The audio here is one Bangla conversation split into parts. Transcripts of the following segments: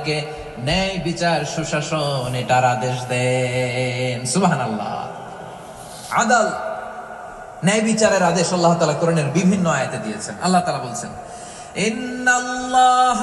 তাদেরকে ন্যায় বিচার সুশাসন এটার আদেশ দেন সুবহানাল্লাহ আদাল ন্যায় বিচারের আদেশ আল্লাহ তালা কোরআনের বিভিন্ন আয়াতে দিয়েছেন আল্লাহ তালা বলছেন ইন্নাল্লাহ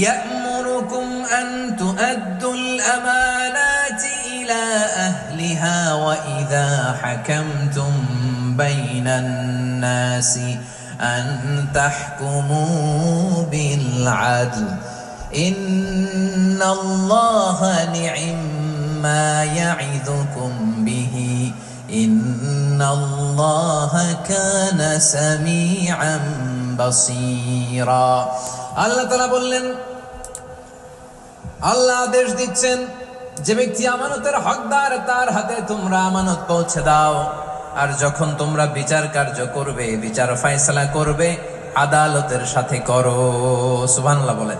يأمركم أن تؤدوا الأمانات إلى أهلها وإذا حكمتم بين الناس أن تحكموا بالعدل إن الله نعم ما يعظكم به إن الله كان سميعا بصيرا আল্লাহ তালা বললেন আল্লাহ আদেশ দিচ্ছেন যে ব্যক্তি আমানতের হকদার তার হাতে তোমরা আমানত পৌঁছে দাও আর যখন তোমরা বিচার কার্য করবে বিচার ফয়সালা করবে আদালতের সাথে করো সুবহানাল্লাহ বলেন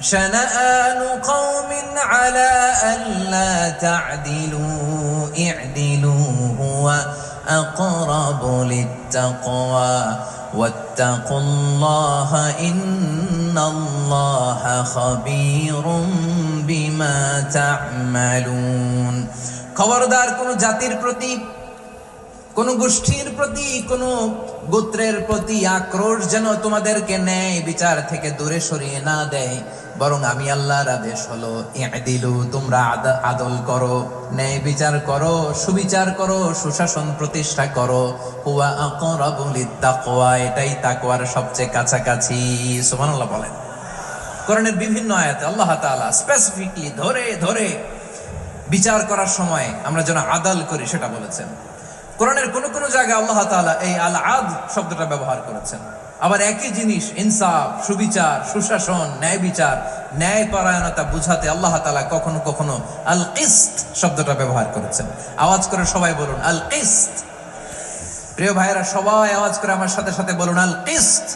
شنآن قوم على ألا تعدلوا اعدلوا هو أقرب للتقوى واتقوا الله إن الله خبير بما تعملون খবরদার কোন জাতির প্রতি কোন গোষ্ঠীর প্রতি, কোন গোত্রের প্রতি আক্রোশ যেন তোমাদেরকে ন্যায় বিচার থেকে দূরে সরিয়ে না দেয়। বরং আমি আল্লাহর আদেশ হলো দিলু তোমরা আদল করো, ন্যায় বিচার করো, সুবিচার করো, সুশাসন প্রতিষ্ঠা করো। এটাই তাকওয়ার সবচেয়ে কাছাকাছি। সুবহানাল্লাহ বলেন। কোরআনের বিভিন্ন আয়াতে আল্লাহ তাআলা স্পেসিফিকলি ধরে ধরে বিচার করার সময় আমরা যেন আদাল করি, সেটা বলেছেন। কোরআনের কোন কোন জায়গায় আল্লাহ তালা এই আল আদ শব্দটা ব্যবহার করেছেন। আবার একই জিনিস, ইনসাফ, সুবিচার, সুশাসন, ন্যায় বিচার ন্যায় পরায়ণতা বুঝাতে আল্লাহ তালা কখনো কখনো আল কিস্ত শব্দটা ব্যবহার করেছেন। আওয়াজ করে সবাই বলুন আল কিস্ত প্রিয় ভাইয়েরা, সবাই আওয়াজ করে আমার সাথে সাথে বলুন আল কিস্ত